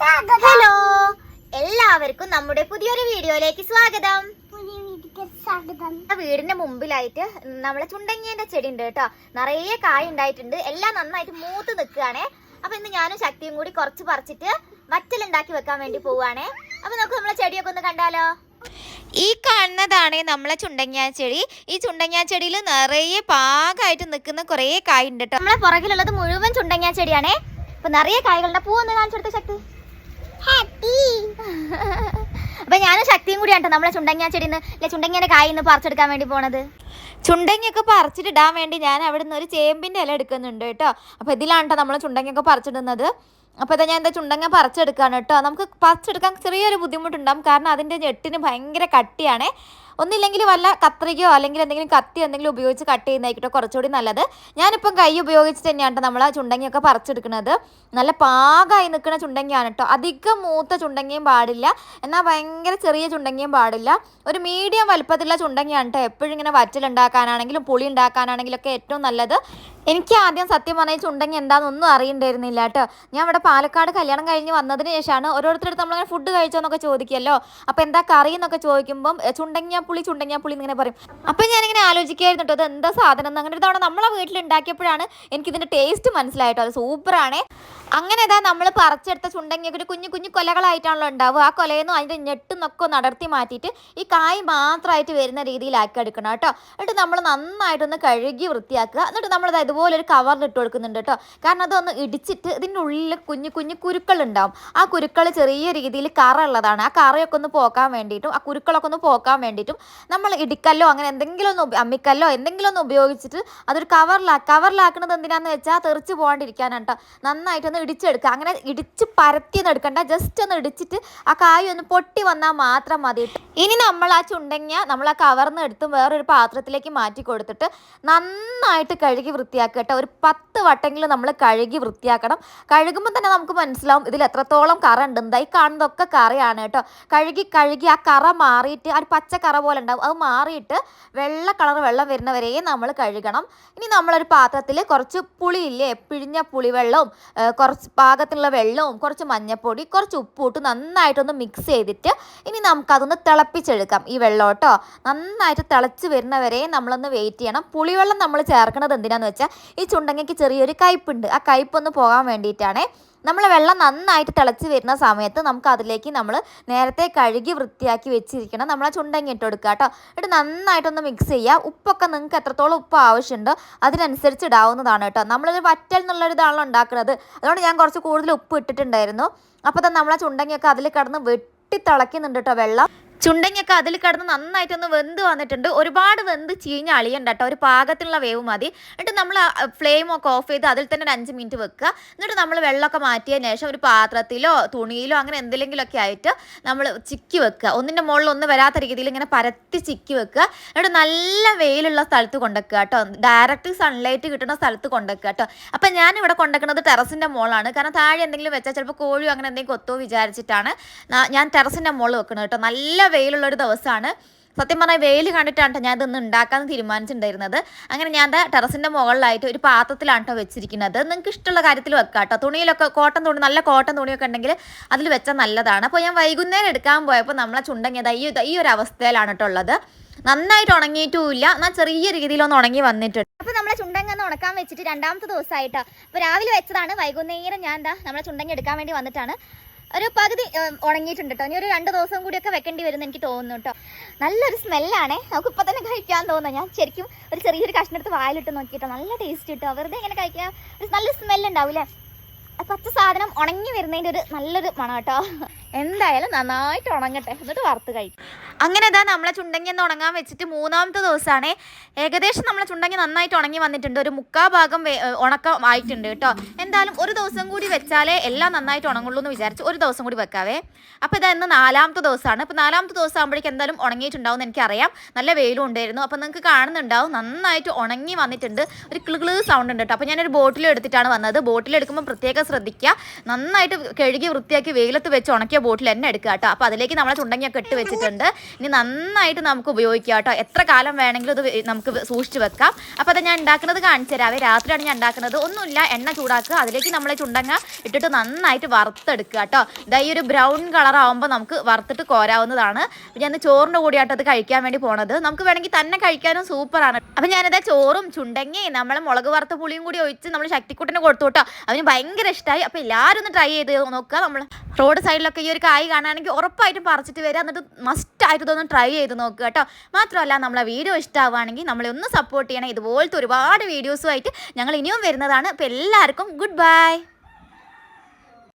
Hello. എല്ലാവർക്കും നമ്മുടെ പുതിയൊരു വീഡിയോയിലേക്ക് സ്വാഗതം. വീടിന്റെ മുമ്പിലായിട്ട് നമ്മളെ ചുണ്ടങ്ങിയന്റെ ചെടി ഉണ്ട് കേട്ടോ. നിറയെ കായ ഉണ്ടായിട്ടുണ്ട്. എല്ലാം നന്നായിട്ട് മൂത്ത് നിൽക്കുകയാണേ. അപ്പൊ ഇന്ന് ഞാനും ശക്തിയും കൂടി കുറച്ച് പറിച്ചിട്ട് വറ്റലുണ്ടാക്കി വെക്കാൻ വേണ്ടി പോവാണേ അപ്പൊ നമുക്ക് നമ്മളെ ചെടിയൊക്കെ ഒന്ന് കണ്ടാലോ? ഈ കാണുന്നതാണ് നമ്മളെ ചുണ്ടങ്ങാ ചെടി. ഈ ചുണ്ടങ്ങാ ചെടിയിൽ നിറയെ പാകമായിട്ട് നിൽക്കുന്ന കുറേ കായ ഉണ്ട് കേട്ടോ. നമ്മളെ പുറകിലുള്ളത് മുഴുവൻ ചുണ്ടങ്ങാ ചെടിയാണേ. അപ്പൊ നിറയെ കായ്കളുടെ പൂവൊന്ന് കാണിച്ചെടുത്ത ശക്തി. അപ്പൊ ഞാനും ശക്തിയും കൂടിയാണ് നമ്മളെ ചുണ്ടങ്ങ ചെടിന്ന് അല്ലെ ചുണ്ടങ്ങയുടെ കായിന്ന് പറിച്ചെടുക്കാൻ വേണ്ടി പോണത്. ചുണ്ടങ്ങയൊക്കെ പറിച്ചിട്ടിടാൻ വേണ്ടി ഞാൻ അവിടെ നിന്ന് ഒരു ചേമ്പിന്റെ ഇല എടുക്കുന്നുണ്ട് കേട്ടോ. അപ്പൊ ഇതിലാണ് കേട്ടോ നമ്മളെ ചുണ്ടങ്ങയൊക്കെ പറിച്ചിടുന്നത്. അപ്പോൾ ഇതാ ഞാൻ എന്താ ചുണ്ടങ്ങ പറിച്ചെടുക്കാണ് കേട്ടോ നമുക്ക് പറിച്ചെടുക്കാൻ ചെറിയൊരു ബുദ്ധിമുട്ടുണ്ടാകും കാരണം അതിന്റെ ഞെട്ടിന് ഭയങ്കര കട്ടിയാണേ. ഒന്നില്ലെങ്കിൽ വല്ല കത്രികയോ അല്ലെങ്കിൽ എന്തെങ്കിലും കത്തി എന്തെങ്കിലും ഉപയോഗിച്ച് കട്ട് ചെയ്യുന്നതായിക്കട്ടോ കുറച്ചുകൂടി നല്ലത്. ഞാനിപ്പം കൈ ഉപയോഗിച്ചിട്ട് തന്നെയാണ് നമ്മൾ ആ ചുണ്ടങ്ങിയൊക്കെ പറിച്ചെടുക്കുന്നത് നല്ല പാകമായി നിൽക്കുന്ന ചുണ്ടങ്ങിയാണ് കേട്ടോ അധികം മൂത്ത ചുണ്ടങ്ങിയും പാടില്ല. എന്നാൽ ഭയങ്കര ചെറിയ ചുണ്ടങ്ങിയും പാടില്ല. ഒരു മീഡിയം വലുപ്പത്തിലുള്ള ചുണ്ടങ്ങിയാണ് കേട്ടോ എപ്പോഴും ഇങ്ങനെ വറ്റലുണ്ടാക്കാനാണെങ്കിലും പുളി ഉണ്ടാക്കാനാണെങ്കിലും ഒക്കെ ഏറ്റവും നല്ലത്. എനിക്ക് ആദ്യം സത്യം പറഞ്ഞാൽ എന്താണെന്നൊന്നും അറിയണ്ടായിരുന്നില്ല കേട്ടോ. ഞാൻ ഇവിടെ പാലക്കാട് കല്യാണം കഴിഞ്ഞ് വന്നതിന് ശേഷമാണ് ഓരോരുത്തരുടെ നമ്മളിങ്ങനെ ഫുഡ് കഴിച്ചോന്നൊക്കെ ചോദിക്കുമല്ലോ അപ്പോൾ എന്താ കറി എന്നൊക്കെ ചോദിക്കുമ്പം പുളി ചുണ്ടങ്ങിയ പുളി എന്നിങ്ങനെ പറയും. അപ്പം ഞാനിങ്ങനെ ആലോചിക്കുകയായിരുന്നു കേട്ടോ അത് എന്താ സാധനം എന്ന് അങ്ങനെ തവണ നമ്മളെ വീട്ടിൽ ഉണ്ടാക്കിയപ്പോഴാണ് എനിക്കിതിന്റെ ടേസ്റ്റ് മനസ്സിലായിട്ടോ അത് സൂപ്പറാണേ അങ്ങനെ ഇതാ നമ്മൾ പറിച്ചെടുത്ത ചുണ്ടങ്ങിയൊക്കെ ഒരു കുഞ്ഞു കുഞ്ഞു കൊലകളായിട്ടാണല്ലോ ഉണ്ടാവുക. ആ കൊലയെന്നും അതിന്റെ ഞെട്ടുന്നൊക്കെ ഒന്ന് അടർത്തി മാറ്റിയിട്ട് ഈ കായ് മാത്രമായിട്ട് വരുന്ന രീതിയിലാക്കി എടുക്കണം കേട്ടോ. എന്നിട്ട് നമ്മൾ നന്നായിട്ടൊന്ന് കഴുകി വൃത്തിയാക്കുക. എന്നിട്ട് നമ്മളിത് ഇതുപോലെ ഒരു കവറിൽ ഇട്ട് കൊടുക്കുന്നുണ്ട് കേട്ടോ കാരണം അതൊന്ന് ഇടിച്ചിട്ട് ഇതിന്റെ ഉള്ളിൽ കുഞ്ഞു കുഞ്ഞു കുരുക്കൾ ഉണ്ടാവും ആ കുരുക്കൾ ചെറിയ രീതിയിൽ കറ ഉള്ളതാണ് ആ കറയൊക്കെ ഒന്ന് പോക്കാൻ വേണ്ടിയിട്ടും ആ കുരുക്കളൊക്കെ ഒന്ന് പോക്കാൻ വേണ്ടിയിട്ടും നമ്മൾ ഇടിക്കല്ലോ അങ്ങനെ എന്തെങ്കിലും ഒന്ന് അമ്മിക്കല്ലോ എന്തെങ്കിലും ഒന്ന് ഉപയോഗിച്ചിട്ട് അതൊരു കവറിലാ കവറിലാക്കുന്നത് എന്തിനാന്ന് വെച്ചാൽ തെറിച്ച് പോകാണ്ടിരിക്കാനാണ് കേട്ടോ നന്നായിട്ടൊന്ന് ഇടിച്ചെടുക്കുക. അങ്ങനെ ഇടിച്ച് പരത്തിയൊന്നും എടുക്കണ്ട. ജസ്റ്റ് ഒന്ന് ഇടിച്ചിട്ട് ആ കായ ഒന്ന് പൊട്ടി വന്നാൽ മാത്രം മതി. ഇനി നമ്മൾ ആ ചുണ്ടങ്ങ നമ്മൾ ആ കവർന്ന് എടുത്ത് വേറൊരു പാത്രത്തിലേക്ക് മാറ്റി കൊടുത്തിട്ട് നന്നായിട്ട് കഴുകി വൃത്തിയാക്കുക കേട്ടോ ഒരു പത്ത് വട്ടെങ്കിലും നമ്മൾ കഴുകി വൃത്തിയാക്കണം. കഴുകുമ്പോൾ തന്നെ നമുക്ക് മനസ്സിലാവും ഇതിൽ എത്രത്തോളം കറ ഉണ്ട് ഈ കാണുന്നതൊക്കെ കറയാണ് കേട്ടോ. കഴുകി കഴുകി ആ കറ മാറിയിട്ട് ആ ഒരു പച്ച കറ പോലെ ഉണ്ടാവും. അത് മാറിയിട്ട് വെള്ള കളർ വെള്ളം വരുന്നവരെയും നമ്മൾ കഴുകണം. ഇനി നമ്മളൊരു പാത്രത്തിൽ കുറച്ച് പുളിയില്ലേ? പിഴിഞ്ഞ പുളിവെള്ളവും കുറച്ച് പാകത്തിലുള്ള വെള്ളവും കുറച്ച് മഞ്ഞൾപ്പൊടി കുറച്ച് ഉപ്പും നന്നായിട്ടൊന്ന് മിക്സ് ചെയ്തിട്ട് ഇനി നമുക്കതൊന്ന് തിളപ്പിച്ചെടുക്കാം ഈ വെള്ളം കേട്ടോ. നന്നായിട്ട് തിളച്ച് വരുന്നവരെ നമ്മളൊന്ന് വെയിറ്റ് ചെയ്യണം. പുളിവെള്ളം നമ്മൾ ചേർക്കുന്നത് എന്തിനാന്ന് വെച്ചാൽ ഈ ചുണ്ടങ്ങയ്ക്ക് ചെറിയൊരു കയ്പുണ്ട് ആ കയ്പൊന്ന് പോകാൻ വേണ്ടിയിട്ടാണ് നമ്മൾ വെള്ളം നന്നായിട്ട് തിളച്ച് വരുന്ന സമയത്ത് നമുക്ക് അതിലേക്ക് നമ്മൾ നേരത്തെ കഴുകി വൃത്തിയാക്കി വെച്ചിരിക്കണം. നമ്മൾ ആ ചുണ്ടങ്ങി ഇട്ട് കൊടുക്കുക കേട്ടോ. എന്നിട്ട് നന്നായിട്ടൊന്ന് മിക്സ് ചെയ്യുക. ഉപ്പൊക്കെ നിങ്ങൾക്ക് എത്രത്തോളം ഉപ്പ് ആവശ്യമുണ്ടോ അതിനനുസരിച്ച് ഇടാവുന്നതാണ് കേട്ടോ. നമ്മളൊരു വറ്റൽ എന്നുള്ളൊരു ഇതാണല്ലോ ഉണ്ടാക്കുന്നത്. അതുകൊണ്ട് ഞാൻ കുറച്ച് കൂടുതൽ ഉപ്പ് ഇട്ടിട്ടുണ്ടായിരുന്നു. അപ്പോൾ തന്നെ നമ്മൾ ആ ചുണ്ടങ്ങിയൊക്കെ അതിൽ കിടന്ന് വെട്ടി തിളയ്ക്കുന്നുണ്ട് കേട്ടോ വെള്ളം. ചുണ്ടങ്ങിയൊക്കെ അതിൽ കിടന്ന് നന്നായിട്ടൊന്ന് വെന്ത് വന്നിട്ടുണ്ട്. ഒരുപാട് വെന്ത് ചീഞ്ഞ് അളിയണ്ട കേട്ടോ. ഒരു പാകത്തിലുള്ള വേവ് മതി. എന്നിട്ട് നമ്മൾ ഫ്ലെയിം ഒക്കെ ഓഫ് ചെയ്ത് അതിൽ തന്നെ ഒരു അഞ്ച് മിനിറ്റ് വെക്കുക. എന്നിട്ട് നമ്മൾ വെള്ളമൊക്കെ മാറ്റിയതിന് ശേഷം ഒരു പാത്രത്തിലോ തുണിയിലോ അങ്ങനെ എന്തെങ്കിലുമൊക്കെ ആയിട്ട് നമ്മൾ ചിക്കി വെക്കുക. ഒന്നിന്റെ മുകളിൽ ഒന്ന് വരാത്ത രീതിയിൽ ഇങ്ങനെ പരത്തി ചിക്കി വെക്കുക. എന്നിട്ട് നല്ല വെയിലുള്ള സ്ഥലത്ത് കൊണ്ടുവെക്കുക കേട്ടോ. ഡയറക്റ്റ് സൺലൈറ്റ് കിട്ടുന്ന സ്ഥലത്ത് കൊണ്ടുവെക്കുക കേട്ടോ. അപ്പം ഞാനിവിടെ കൊണ്ടുവെക്കുന്നത് ടെറസിന്റെ മുകളാണ് കാരണം താഴെ എന്തെങ്കിലും വെച്ചാൽ ചിലപ്പോൾ കോഴിയോ അങ്ങനെ എന്തെങ്കിലും കൊത്തോ വിചാരിച്ചിട്ടാണ്. ഞാൻ ടെറസിന്റെ മുകളിൽ വെക്കുന്നത് കേട്ടോ. നല്ല വെയിലുള്ള ഒരു ദിവസമാണ്. സത്യം പറഞ്ഞാൽ വെയിൽ കണ്ടിട്ടാണ് ഞാൻ ഇതൊന്ന് ഉണ്ടാക്കാൻ തീരുമാനിച്ചിട്ടുണ്ടായിരുന്നത്. അങ്ങനെ ഞാൻ ടെറസിന്റെ മുകളിലായിട്ട് ഒരു പാത്രത്തിലാണ് കേട്ടോ വെച്ചിരിക്കുന്നത്. നിങ്ങൾക്ക് ഇഷ്ടമുള്ള കാര്യത്തിൽ വെക്കാം കേട്ടോ തുണിയിലൊക്കെ കോട്ടൺ തുണി നല്ല കോട്ടൺ തുണിയൊക്കെ ഉണ്ടെങ്കിൽ അതിൽ വെച്ചാൽ നല്ലതാണ്. അപ്പോൾ ഞാൻ വൈകുന്നേരം എടുക്കാൻ പോയപ്പോൾ നമ്മളെ ചുണ്ടങ്ങിയത് ഈ ഈ ഒരു അവസ്ഥയിലാണ് കേട്ടോ ഉള്ളത്. നന്നായിട്ട് ഉണങ്ങിയിട്ടുമില്ല. എന്നാൽ ചെറിയ രീതിയിലൊന്ന് ഉണങ്ങി വന്നിട്ടുണ്ട്. അപ്പോൾ നമ്മളെ ചുണ്ടങ്ങ ഒന്ന് ഉണക്കാൻ വെച്ചിട്ട് രണ്ടാമത്തെ ദിവസമായിട്ടോ. അപ്പോൾ രാവിലെ വെച്ചതാണ്. വൈകുന്നേരം ഞാൻ എന്താ നമ്മളെ ചുണ്ടങ്ങ എടുക്കാൻ വേണ്ടി വന്നിട്ടാണ്. ഒരു പകുതി ഉണങ്ങിയിട്ടുണ്ട് കേട്ടോ ഇനി ഒരു രണ്ട് ദിവസം കൂടിയൊക്കെ വെക്കേണ്ടി വരും എനിക്ക് തോന്നുന്നു കേട്ടോ നല്ലൊരു സ്മെല്ലാണ്. നമുക്ക് ഇപ്പം തന്നെ കഴിക്കാൻ തോന്നുന്നു. ഞാൻ ശരിക്കും ഒരു ചെറിയൊരു കഷ്ണെടുത്ത് വായിലിട്ട് നോക്കിയിട്ടോ നല്ല ടേസ്റ്റ് കിട്ടോ വെറുതെ ഇങ്ങനെ കഴിക്കാൻ ഒരു നല്ല സ്മെല്ലുണ്ടാവൂലേ പച്ച സാധനം ഉണങ്ങി വരുന്നതിന്റെ ഒരു നല്ലൊരു മണം കേട്ടോ എന്തായാലും നന്നായിട്ട് ഉണങ്ങട്ടെ. എന്നിട്ട് വറുത്ത് കഴിക്കും. അങ്ങനെ ഇതാ നമ്മളെ ചുണ്ടങ്ങി ഒന്ന് ഉണങ്ങാൻ വെച്ചിട്ട് മൂന്നാമത്തെ ദിവസമാണ് ഏകദേശം നമ്മളെ ചുണ്ടങ്ങി നന്നായിട്ട് ഉണങ്ങി വന്നിട്ടുണ്ട്. ഒരു മുക്കാ ഭാഗം ഉണക്കം ആയിട്ടുണ്ട് കേട്ടോ. എന്തായാലും ഒരു ദിവസം കൂടി വെച്ചാലേ എല്ലാം നന്നായിട്ട് ഉണങ്ങുള്ളൂ എന്ന് വിചാരിച്ച് ഒരു ദിവസം കൂടി വെക്കാവേ. അപ്പോൾ ഇതാ ഇന്ന് നാലാമത്തെ ദിവസമാണ്. അപ്പോൾ നാലാമത്തെ ദിവസം ആകുമ്പോഴേക്കും എന്തായാലും ഉണങ്ങിയിട്ടുണ്ടാവും എന്ന് എനിക്കറിയാം. നല്ല വെയിലും ഉണ്ടായിരുന്നു. അപ്പോൾ നിങ്ങൾക്ക് കാണുന്നുണ്ടാവും. നന്നായിട്ട് ഉണങ്ങി വന്നിട്ടുണ്ട്. ഒരു കിളുകിൾ സൗണ്ട് ഉണ്ട് കേട്ടോ. അപ്പോൾ ഞാനൊരു ബോട്ടിൽ എടുത്തിട്ടാണ് വന്നത്. ബോട്ടിൽ എടുക്കുമ്പോൾ പ്രത്യേകം ശ്രദ്ധിക്കുക. നന്നായിട്ട് കഴുകി വൃത്തിയാക്കി വെയിലത്ത് വെച്ച് ഉണക്കിയ വലിയ ബോട്ടിൽ തന്നെ എടുക്കുക കേട്ടോ. അപ്പോൾ അതിലേക്ക് നമ്മൾ ചുണ്ടങ്ങിയൊക്കെ ഇട്ട് വെച്ചിട്ടുണ്ട്. ഇനി നന്നായിട്ട് നമുക്ക് ഉപയോഗിക്കാം കേട്ടോ. എത്ര കാലം വേണമെങ്കിലും ഇത് നമുക്ക് സൂക്ഷിച്ച് വെക്കാം. അപ്പോൾ അത് ഞാൻ ഉണ്ടാക്കുന്നത് കാണിച്ചു തരാവേ രാത്രിയാണ് ഞാൻ ഉണ്ടാക്കുന്നത്. ഒന്നുമില്ല എണ്ണ ചൂടാക്കുക. അതിലേക്ക് നമ്മൾ ചുണ്ടങ്ങ ഇട്ടിട്ട് നന്നായിട്ട് വറുത്തെടുക്കുക കേട്ടോ. ഇതാ ഈ ഒരു ബ്രൗൺ കളർ ആകുമ്പോൾ നമുക്ക് വറുത്തിട്ട് കോരാവുന്നതാണ്. ഞാൻ ചോറിന്റെ കൂടിയായിട്ട് അത് കഴിക്കാൻ വേണ്ടി പോണത്. നമുക്ക് വേണമെങ്കിൽ തന്നെ കഴിക്കാനും സൂപ്പറാണ്. അപ്പം ഞാനിതാ ചോറും ചുണ്ടങ്ങയും നമ്മൾ മുളക് വറുത്ത പുളിയും കൂടി ഒഴിച്ച് നമ്മൾ ശക്തിക്കുട്ടനെ കൊടുത്തു കേട്ടോ. അവന് ഭയങ്കര ഇഷ്ടമായി അപ്പോൾ എല്ലാവരും ഒന്ന് ട്രൈ ചെയ്ത് നോക്കുക നമ്മൾ റോഡ് സൈഡിലൊക്കെ ഈ ഒരു കായ് കാണുകയാണെങ്കിൽ ഉറപ്പായിട്ടും പറിച്ചിട്ട് വരിക. എന്നിട്ട് മസ്റ്റ് ആയിട്ട് ഇതൊന്ന് ട്രൈ ചെയ്ത് നോക്കുക കേട്ടോ. മാത്രമല്ല നമ്മളെ വീഡിയോ ഇഷ്ടമാവുകയാണെങ്കിൽ നമ്മളെ ഒന്ന് സപ്പോർട്ട് ചെയ്യണം. ഇതുപോലത്തെ ഒരുപാട് വീഡിയോസുമായിട്ട് ഞങ്ങൾ ഇനിയും വരുന്നതാണ്. അപ്പോൾ എല്ലാവർക്കും ഗുഡ് ബൈ